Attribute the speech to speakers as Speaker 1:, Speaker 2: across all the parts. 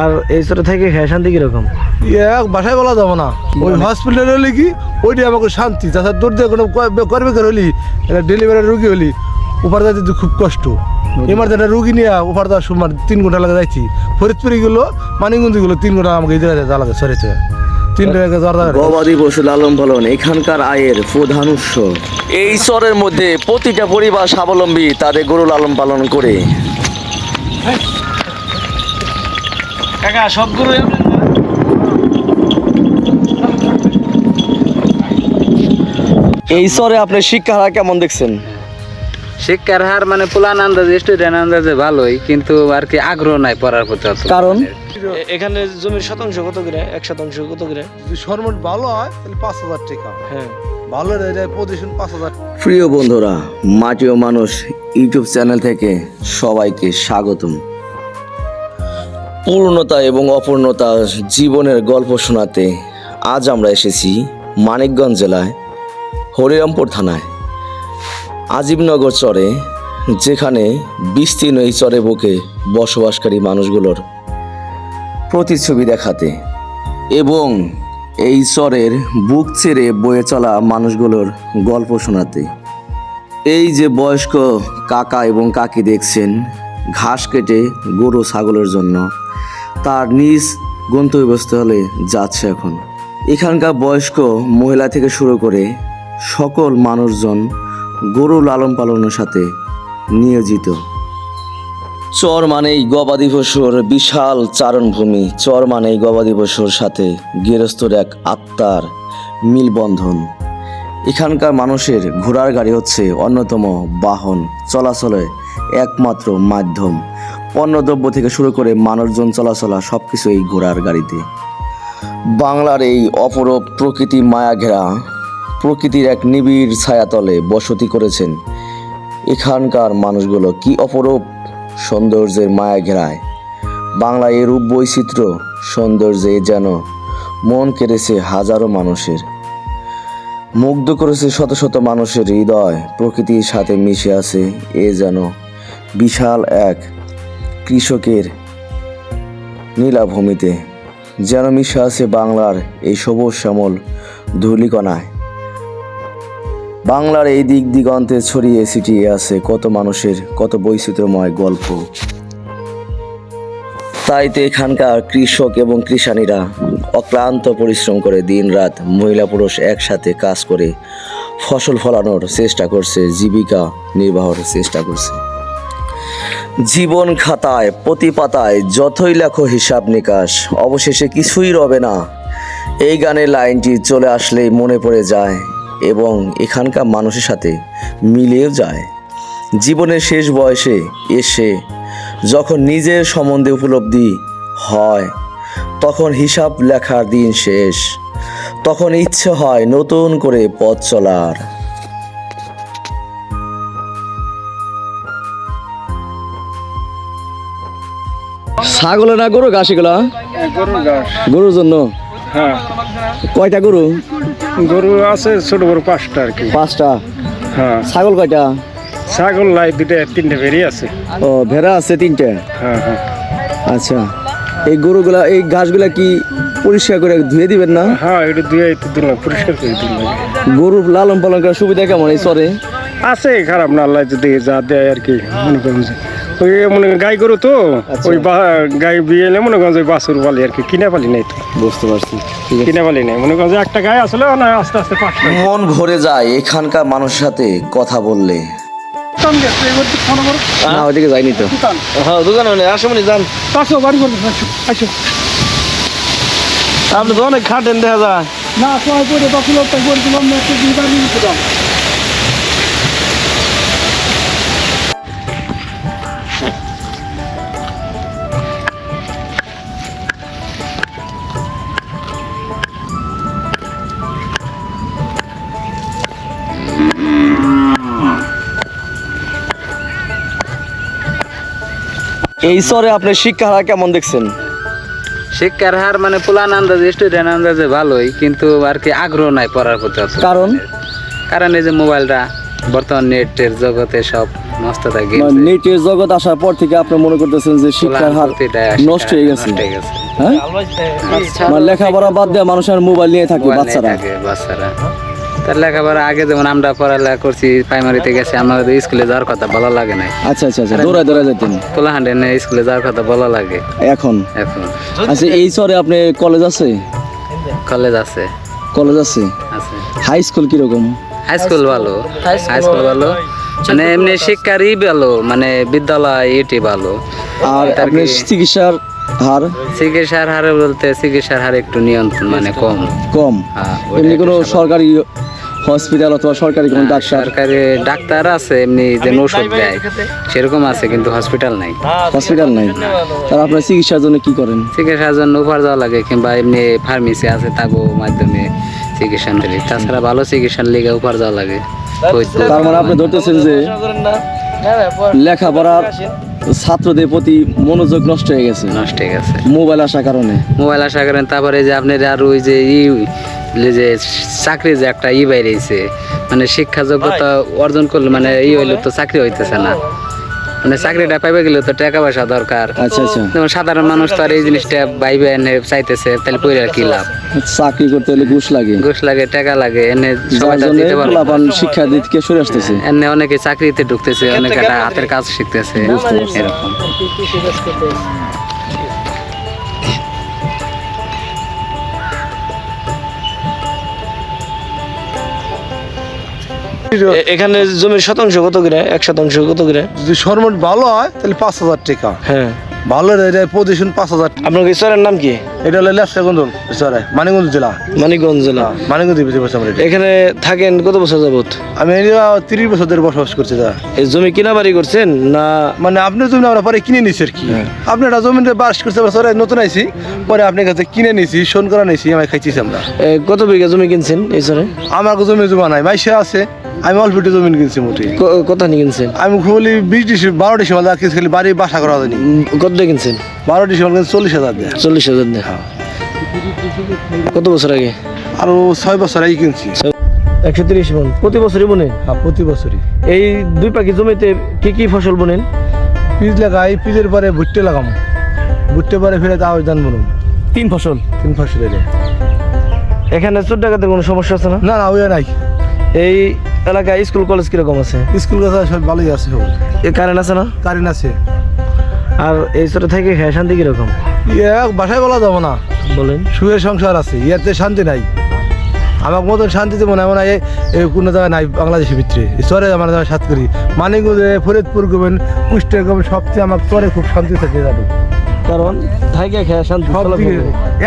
Speaker 1: আর এই ছোট থেকে খেয়ে শান্তি কীরকম?
Speaker 2: এক বাসায় বলা যাব না। ওই হসপিটালে হলে কি? ওইটাই আমাকে শান্তি। তাছাড়া দূর দিয়ে কোনো করবে কেন হলি একটা ডেলিভারি রুগী হলি উপার যাইতে খুব কষ্ট। এমার্জেন্সি রুগী নিয়ে উপার দেওয়ার সময় তিন ঘণ্টা লাগে যাইছি। ফরিদপুরি গুলো মানিগঞ্জি গুলো তিন ঘণ্টা আমাকে এই জায়গায় যা লাগে সরেছে যাওয়ার
Speaker 3: গবাদি পশু লালন পালন এখানকার আয়ের প্রধান উৎস। এই চরের মধ্যে প্রতিটা পরিবার স্বাবলম্বী তাদের গরু লালন পালন করে।
Speaker 1: কাকা সব গরু
Speaker 3: এই চরে আপনি শিক্ষা হারা কেমন দেখছেন?
Speaker 4: শিক্ষার হার মানে পুলান আন্দাজে স্টুডেন্ট আন্দাজে ভালোই কিন্তু আর কি আগ্রহ নাই পড়ার প্রতি।
Speaker 3: কারণ?
Speaker 1: এখানে জমির শতাংশ কত করে? এক শতাংশ কত করে?
Speaker 2: যদি সরমোট ভালো হয় তাহলে পাঁচ হাজার টাকা।
Speaker 1: হ্যাঁ।
Speaker 2: ভালো রেজায় পজিশন পাঁচ হাজার।
Speaker 3: প্রিয় বন্ধুরা মাটি ও মানুষ ইউটিউব চ্যানেল থেকে সবাইকে স্বাগতম। পূর্ণতা এবং অপূর্ণতা জীবনের গল্প শোনাতে আজ আমরা এসেছি মানিকগঞ্জ জেলায়, হরিরামপুর থানায়। আজিবনগর চরে, যেখানে বিস্তীর্ণ এই চরে বুকে বসবাসকারী মানুষগুলোর প্রতিচ্ছবি দেখাতে এবং এই চরের বুক ছেড়ে বয়ে চলা মানুষগুলোর গল্প শোনাতে। এই যে বয়স্ক কাকা এবং কাকি দেখছেন, ঘাস কেটে গরু, ছাগলের জন্য তার নিজ গন্তব্যস্থলে যাচ্ছে এখন। এখানকার বয়স্ক মহিলা থেকে শুরু করে সকল মানুষজন গরু লালন পালনের সাথে নিয়োজিত। চর মানেই গবাদি পশুর বিশাল চারণভূমি। চর মানেই গবাদি পশুর সাথে গৃহস্থর এক আত্মার মিলবন্ধন। এখানকার মানুষের ঘোড়ার গাড়ি হচ্ছে অন্যতম বাহন। চলাচলের একমাত্র মাধ্যম। পণ্যদ্রব্য থেকে শুরু করে মানুষজন চলাচলা সব কিছু এই ঘোড়ার গাড়িতে। বাংলার এই অপরূপ প্রকৃতি মায়া ঘেরা, প্রকৃতির এক নিবিড় ছায়াতলে বসতি করেছেন এখানকার মানুষগুলো। কি অপরূপ সৌন্দর্যের মায়া ঘেরায়। বাংলা এর রূপ বৈচিত্র্য, সৌন্দর্যে যেন মন কেড়েছে হাজারো মানুষের। মুগ্ধ করেছে শত শত মানুষের হৃদয়, প্রকৃতির সাথে মিশে আছে এ যেন বিশাল এক কৃষকের নীলাভূমিতে যেন মিশে আছে বাংলার এই সবুজ শ্যামল ধূলিকণায়। বাংলার এই দিক দিগন্তে ছড়িয়ে ছিটিয়ে আছে কত মানুষের, কত বৈচিত্র্যময় গল্প। তাই তো এখানকার কৃষক এবং কৃষানীরা অক্লান্ত পরিশ্রম করে দিনরাত মহিলা পুরুষ একসাথে কাজ করে ফসল ফলানোর চেষ্টা করছে, জীবিকা নির্বাহের চেষ্টা করছে। জীবন খাতায়, প্রতি পাতায় যতই লেখো হিসাব নিকাশ, অবশেষে কিছুই রবে না। এই গানের লাইনটি চলে আসলেই মনে পড়ে যায় এবং এখানকার মানুষের সাথে মিলেও যায়। জীবনের শেষ বয়সে এসে যখন নিজের সম্বন্ধে উপলব্ধি হয়, তখন হিসাব লেখার দিন শেষ, তখন ইচ্ছে হয় নতুন করে পথ চলার। ছাগলের না গরু ঘাস এগুলা?
Speaker 5: গরুর
Speaker 3: জন্য?
Speaker 5: হ্যাঁ।
Speaker 3: কয়টা গরু?
Speaker 5: গরু আছে ছোট বড় পাঁচটা আর কি।
Speaker 3: পাঁচটা?
Speaker 5: হ্যাঁ।
Speaker 3: ছাগল কয়টা?
Speaker 5: ছাগল লাই দুটা তিনটে বেরিয়ে আছে।
Speaker 3: ও ভেড়া আছে তিনটে?
Speaker 5: হ্যাঁ হ্যাঁ।
Speaker 3: আচ্ছা। এই গরুগুলা এই ঘাসগুলা কি পরিষ্কার করে ধুয়ে দিবেন না?
Speaker 5: হ্যাঁ এটা একটু দিলাম পরিষ্কার করে দিলাম
Speaker 3: গরুর লালন পালন করার সুবিধা কেমন এই চরে?
Speaker 5: আছে খারাপ না আল্লাহ যদি যা দেয় আর কি মনে করেন ওই মনে গাই গরু তো ওই বা- গাই বিয়ে এলে মনে করেন যে বাছুর পালি আর কি কিনে পালি নাই তো
Speaker 3: বুঝতে পারছি
Speaker 5: কিনে পালি নাই মনে করেন যে একটা গাই আসলে না আস্তে আস্তে
Speaker 3: মন ভরে যায় এখানকার মানুষের সাথে কথা বললে না ওইদিকে যাইনি তো
Speaker 1: হ্যাঁ দোকান মানে আসমনি যান
Speaker 5: আসো বাড়ি করব আসো
Speaker 1: আপনি তো অনেক খাটেন দেখা যায়
Speaker 5: না সময় করে দশ লোকটা করেছিলাম না একটু দুই বাড়ি দিয়েছিলাম
Speaker 3: এই চরে আপনি শিক্ষা হার কেমন দেখছেন?
Speaker 4: শিক্ষার হার মানে পুলান আন্দাজে স্টুডেন্ট আন্দাজে ভালোই কিন্তু আর কি আগ্রহ নাই পড়ার প্রতি
Speaker 3: কারণ?
Speaker 4: কারণ এই যে মোবাইলটা বর্তমান নেটের জগতে সব নষ্ট থাকে
Speaker 3: মানে নেটের জগৎ আসার পর থেকে আপনি মনে করতেছেন যে শিক্ষার হার নষ্ট হয়ে গেছে। হ্যাঁ মানে লেখাপড়া বাদ দিয়ে মানুষের মোবাইল নিয়ে থাকে বাচ্চারা।
Speaker 4: বাচ্চারা। তার লেখাপড়া আগে যেমন আমরা পড়ালেখা করছি প্রাইমারিতে গেছি আমাদের স্কুলে যাওয়ার কথা ভালো লাগে না
Speaker 3: আচ্ছা আচ্ছা আচ্ছা দৌড়ায় দৌড়ায় যেতেন
Speaker 4: স্কুলে যাওয়ার কথা ভালো লাগে।
Speaker 3: এখন?
Speaker 4: এখন।
Speaker 3: আচ্ছা এই আপনি কলেজ আছে?
Speaker 4: কলেজ আছে।
Speaker 3: কলেজ আছে?
Speaker 4: আছে।
Speaker 3: হাই স্কুল কীরকম?
Speaker 4: হাই স্কুল ভালো। হাই স্কুল ভালো। মানে এমনি শিক্ষারই ভালো মানে বিদ্যালয় এটি ভালো।
Speaker 3: আর আপনি চিকিৎসার হার?
Speaker 4: চিকিৎসার হারে বলতে চিকিৎসার হার একটু নিয়ন্ত্রণ মানে কম।
Speaker 3: কম।
Speaker 4: হ্যাঁ,
Speaker 3: এমনি কোনো সরকারি হসপিটাল অথবা সরকারি কোনো ডাক্তার?
Speaker 4: সরকারি ডাক্তার আছে এমনি যে ওষুধ দেয় সেরকম আছে কিন্তু হসপিটাল নাই।
Speaker 3: হসপিটাল নাই। তার আপনার চিকিৎসার জন্য কি করেন?
Speaker 4: চিকিৎসার জন্য উপহার যাওয়া লাগে কিংবা এমনি ফার্মেসি আছে তাগো মাধ্যমে চিকিৎসা নিতে তাছাড়া ভালো চিকিৎসার লিগে উপহার যাওয়া লাগে।
Speaker 3: তার মানে আপনি ধরতেছেন যে লেখাপড়ার ছাত্রদের প্রতি মনোযোগ নষ্ট হয়ে গেছে।
Speaker 4: নষ্ট হয়ে গেছে।
Speaker 3: মোবাইল আসার কারণে।
Speaker 4: মোবাইল আসার কারণে তারপরে যে আপনার আর ওই যে যে চাকরি যে একটা ই বাইরেছে মানে শিক্ষা যোগ্যতা অর্জন করলে মানে ই হইলে তো চাকরি হইতেছে না। মানে চাকরিটা পাইবে গেলে তো টাকা পয়সা দরকার।
Speaker 3: আচ্ছা আচ্ছা।
Speaker 4: যেমন সাধারণ মানুষ তো আর এই জিনিসটা বাইবে এনে চাইতেছে তাহলে পরে আর কি লাভ?
Speaker 3: চাকরি করতে হলে ঘুষ লাগে।
Speaker 4: ঘুষ লাগে টাকা লাগে এনে সবাই দিতে
Speaker 3: শিক্ষা দিতে সরে আসতেছে।
Speaker 4: এনে অনেকে চাকরিতে ঢুকতেছে অনেকে একটা হাতের কাজ শিখতেছে। এরকম।
Speaker 1: এখানে জমির শতাংশ কত করে? এক শতাংশ কত করে?
Speaker 2: যদি সরমোট ভালো হয় তাহলে পাঁচ হাজার টাকা।
Speaker 1: হ্যাঁ।
Speaker 2: ভালো পজিশন পাঁচ হাজার
Speaker 1: আপনার চরের নাম কি?
Speaker 2: এটা হলো গন্ধন সরে মানিকগঞ্জ জেলা।
Speaker 1: মানিকগঞ্জ জেলা।
Speaker 2: মানিকগঞ্জ আমরা এটা।
Speaker 1: এখানে থাকেন কত বছর যাবত
Speaker 2: আমি তিরিশ বছর ধরে বসবাস করছি দাদা
Speaker 1: এই জমি কিনা বাড়ি করছেন না?
Speaker 2: মানে আপনি জমি আমরা পরে কিনে নিছি আর কি। আপনি একটা জমি বাস করতে পারছে নতুন আইছি পরে আপনার কাছে কিনে নিছি শোন করা নিছি আমি খাইছি আমরা।
Speaker 1: কত বিঘা জমি কিনছেন এই চরে
Speaker 2: আমার জমি জমা নাই মাইসে আছে। আমি অল্প একটু জমি কিনছি মোটে
Speaker 1: ক- কত নিয়ে কিনছেন?
Speaker 2: আমি খুবলি বিশ ডিসি বারো ডিসিমাল কিনছি খালি বাড়ি বাসা করা হয়নি।
Speaker 1: কত দিয়ে কিনছেন?
Speaker 2: বারো ডিসিমাল কিনছি চল্লিশ হাজার দেয়।
Speaker 1: চল্লিশ হাজার দিয়ে। কত বছর আগে?
Speaker 2: আরও ছয় বছর আগে কিনছি।
Speaker 1: একশো তিরিশ মন প্রতি বছরই বোনেন?
Speaker 2: হ্যাঁ প্রতি বছরই।
Speaker 1: এই দুই পাখি জমিতে কি কি ফসল বোনেন?
Speaker 2: পিজ লাগাই পিজের পরে ভুট্টে লাগাম। ভুট্টে পরে ফিরে তাও ধান বলুন
Speaker 1: তিন ফসল?
Speaker 2: তিন ফসল
Speaker 1: এখানে চোর ডাকাতের কোনো সমস্যা আছে না?
Speaker 2: না না ওই নাই।
Speaker 1: এই এলাকায় স্কুল কলেজ কীরকম আছে?
Speaker 2: স্কুল কথা সব ভালোই আছে সব।
Speaker 1: এ কারেন্ট আছে না?
Speaker 2: কারেন্ট আছে।
Speaker 1: আর এই চরে থেকে হ্যাঁ শান্তি কীরকম?
Speaker 2: ইয়ে বাসায় বলা যাব না।
Speaker 1: বলেন।
Speaker 2: সুখের সংসার আছে ইয়াতে শান্তি নাই। আমার মতন শান্তিতে মনে হয় না এ এ কোনো জায়গায় নাই বাংলাদেশের ভিতরে। এই চরে আমার জায়গায় সাত করি মানিকগঞ্জে ফরিদপুর গবেন কুষ্টিয়া গবেন সবচেয়ে আমার চরে খুব শান্তি থাকে জানো
Speaker 1: কারণ থাকে হ্যাঁ শান্তি করে।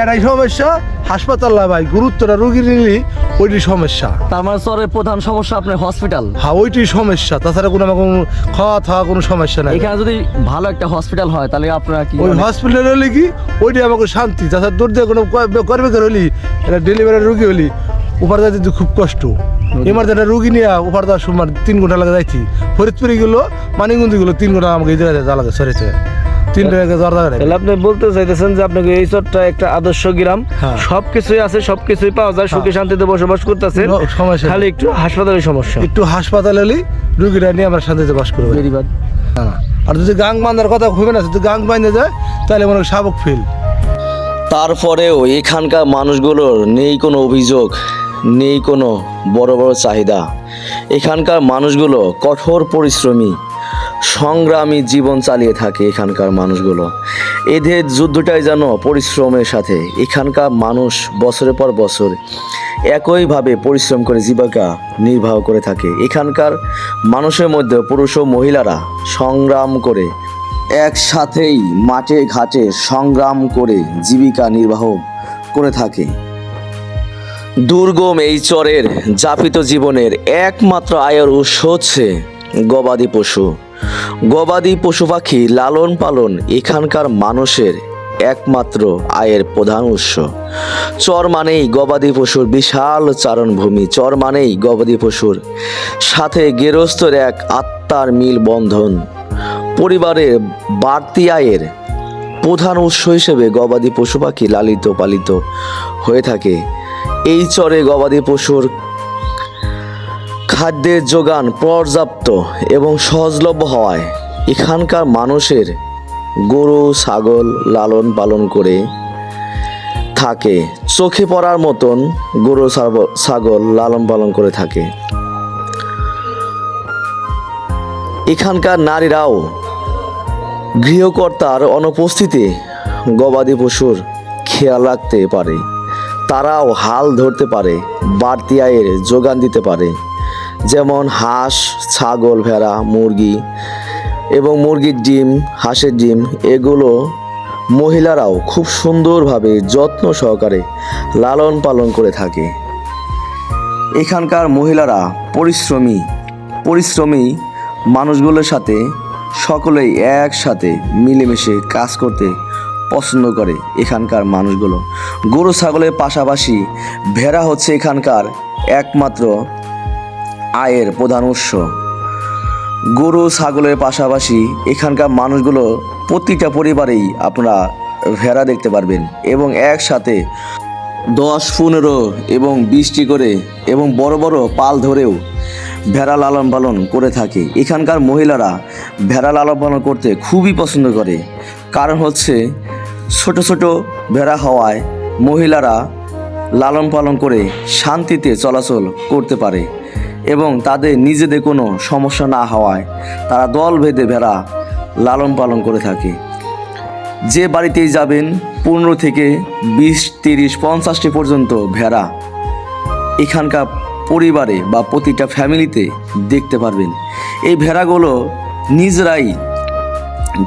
Speaker 2: এরাই সমস্যা হাসপাতাল ভাই গুরুত্বটা রুগী নিলি ওইটি সমস্যা।
Speaker 3: তার মানে চরের প্রধান সমস্যা আপনার হসপিটাল।
Speaker 2: হ্যাঁ ওইটি সমস্যা। তাছাড়া কোনো কোনো খাওয়া থাওয়া কোনো সমস্যা নাই।
Speaker 3: এখানে যদি ভালো একটা হসপিটাল হয় তাহলে আপনারা কি
Speaker 2: ওই হসপিটালে হলে কি? ওইটি আমাকে শান্তি। তাছাড়া দূর দিয়ে কোনো করবে কেন হলি এটা ডেলিভারি রুগী হলি উপার যাইতে খুব কষ্ট। এমার একটা রুগী নিয়ে উপার দেওয়ার সময় তিন ঘণ্টা লাগে যাইছি ফরিদপুরে গেলো মানিগুন্দি গেলো তিন ঘণ্টা আমাকে এই জায়গায় যা লাগে সরে তিন টাকা যাওয়ার
Speaker 1: তাহলে আপনি বলতে চাইতেছেন যে আপনাকে এই চরটা একটা আদর্শ গ্রাম।
Speaker 2: হ্যাঁ।
Speaker 1: সবকিছুই আছে সবকিছুই পাওয়া যায় সুখে শান্তিতে বসবাস করতেছেন।
Speaker 2: সমস্যা।
Speaker 1: খালি একটু হাসপাতালের সমস্যা।
Speaker 2: একটু হাসপাতালে রুগীরা নিয়ে আমরা শান্তিতে বাস করব। না। আর যদি গাং বান্ধার কথা না যদি গাং বান্ধে যায় তাহলে মনে হয় শাবক ফিল।
Speaker 3: তারপরেও এখানকার মানুষগুলোর নেই কোনো অভিযোগ নেই কোনো বড় বড় চাহিদা। এখানকার মানুষগুলো কঠোর পরিশ্রমী। সংগ্রামী জীবন চালিয়ে থাকে এখানকার মানুষগুলো। এদের যুদ্ধটাই যেন পরিশ্রমের সাথে, এখানকার মানুষ বছরের পর বছর একইভাবে পরিশ্রম করে জীবিকা নির্বাহ করে থাকে। এখানকার মানুষের মধ্যে পুরুষ ও মহিলারা সংগ্রাম করে একসাথেই মাঠে ঘাটে সংগ্রাম করে জীবিকা নির্বাহ করে থাকে। দুর্গম এই চরের যাপিত জীবনের একমাত্র আয়ের উৎস হচ্ছে গবাদি পশু। গবাদি পশু পাখি লালন পালন এখানকার মানুষের একমাত্র আয়ের প্রধান উৎস। চর মানেই গবাদি পশুর বিশাল চারণভূমি। চর মানেই গবাদি পশুর সাথে গেরস্থর এক আত্মার মিল বন্ধন। পরিবারের বাড়তি আয়ের প্রধান উৎস হিসেবে গবাদি পশু পাখি লালিত পালিত হয়ে থাকে। এই চরে গবাদি পশুর খাদ্যের যোগান পর্যাপ্ত এবং সহজলভ্য হওয়ায় এখানকার মানুষের গরু, ছাগল লালন পালন করে থাকে। চোখে পড়ার মতন গরু ছাগ- ছাগল লালন পালন করে থাকে। এখানকার নারীরাও গৃহকর্তার অনুপস্থিতি গবাদি পশুর খেয়াল রাখতে পারে। তারাও হাল ধরতে পারে, বাড়তি আয়ের যোগান দিতে পারে। যেমন হাঁস, ছাগল, ভেড়া, মুরগি এবং মুরগির ডিম, হাঁসের ডিম, এগুলো মহিলারাও খুব সুন্দরভাবে যত্ন সহকারে লালন পালন করে থাকে। এখানকার মহিলারা পরিশ্রমী পরিশ্রমী মানুষগুলোর সাথে সকলেই একসাথে মিলেমিশে কাজ করতে পছন্দ করে এখানকার মানুষগুলো। গরু, ছাগলের পাশাপাশি ভেড়া হচ্ছে এখানকার একমাত্র আয়ের প্রধান উৎস। গরু, ছাগলের পাশাপাশি এখানকার মানুষগুলো প্রতিটা পরিবারেই আপনারা ভেড়া দেখতে পারবেন এবং একসাথে দশ, পনেরো এবং বিশটি করে এবং বড় বড় পাল ধরেও ভেড়া লালন পালন করে থাকে। এখানকার মহিলারা ভেড়া লালন পালন করতে খুবই পছন্দ করে। কারণ হচ্ছে ছোট ছোট ভেড়া হওয়ায় মহিলারা লালন পালন করে শান্তিতে চলাচল করতে পারে। এবং তাদের নিজেদের কোনো সমস্যা না হওয়ায় তারা দল ভেদে ভেড়া লালন পালন করে থাকে। যে বাড়িতেই যাবেন, পনেরো থেকে বিশ, তিরিশ, পঞ্চাশটি পর্যন্ত ভেড়া এখানকার পরিবারে বা প্রতিটা ফ্যামিলিতে দেখতে পারবেন। এই ভেড়াগুলো নিজেরাই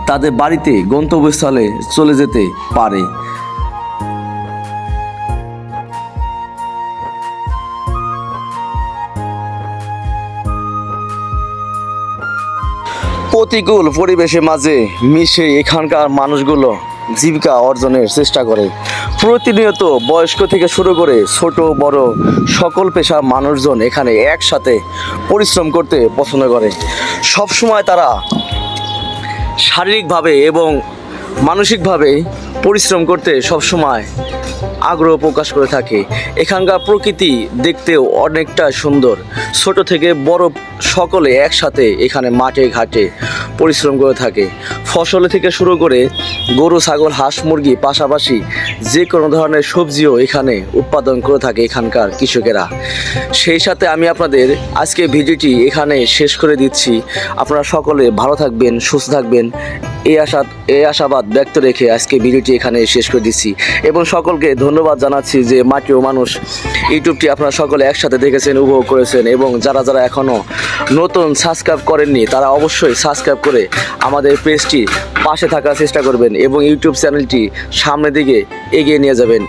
Speaker 3: তাদের বাড়িতে গন্তব্যস্থলে চলে যেতে পারে। প্রতিকূল পরিবেশের মাঝে মিশে এখানকার মানুষগুলো জীবিকা অর্জনের চেষ্টা করে। প্রতিনিয়ত বয়স্ক থেকে শুরু করে ছোট, বড় সকল পেশার মানুষজন এখানে একসাথে পরিশ্রম করতে পছন্দ করে। সবসময় তারা শারীরিকভাবে এবং মানসিকভাবে পরিশ্রম করতে সবসময় আগ্রহ প্রকাশ করে থাকে। এখানকার প্রকৃতি দেখতেও অনেকটা সুন্দর। ছোট থেকে বড় সকলে একসাথে এখানে মাঠে ঘাটে পরিশ্রম করে থাকে। ফসল থেকে শুরু করে গরু, ছাগল, হাঁস, মুরগি পাশাপাশি যে কোনো ধরনের সবজিও এখানে উৎপাদন করে থাকে এখানকার কৃষকেরা। সেই সাথে আমি আপনাদের আজকে ভিডিওটি এখানে শেষ করে দিচ্ছি। আপনারা সকলে ভালো থাকবেন, সুস্থ থাকবেন। এই আশা, এই আশাবাদ ব্যক্ত রেখে আজকে ভিডিওটি এখানে শেষ করে দিচ্ছি। এবং সকলকে ধন্যবাদ জানাচ্ছি যে মাটি ও মানুষ ইউটিউবটি আপনারা সকলে একসাথে দেখেছেন, উপভোগ করেছেন এবং যারা যারা এখনও নতুন সাবস্ক্রাইব করেননি, তারা অবশ্যই সাবস্ক্রাইব করে আমাদের পেজটি পাশে থাকার চেষ্টা করবেন এবং ইউটিউব চ্যানেলটি সামনের দিকে এগিয়ে নিয়ে যাবেন।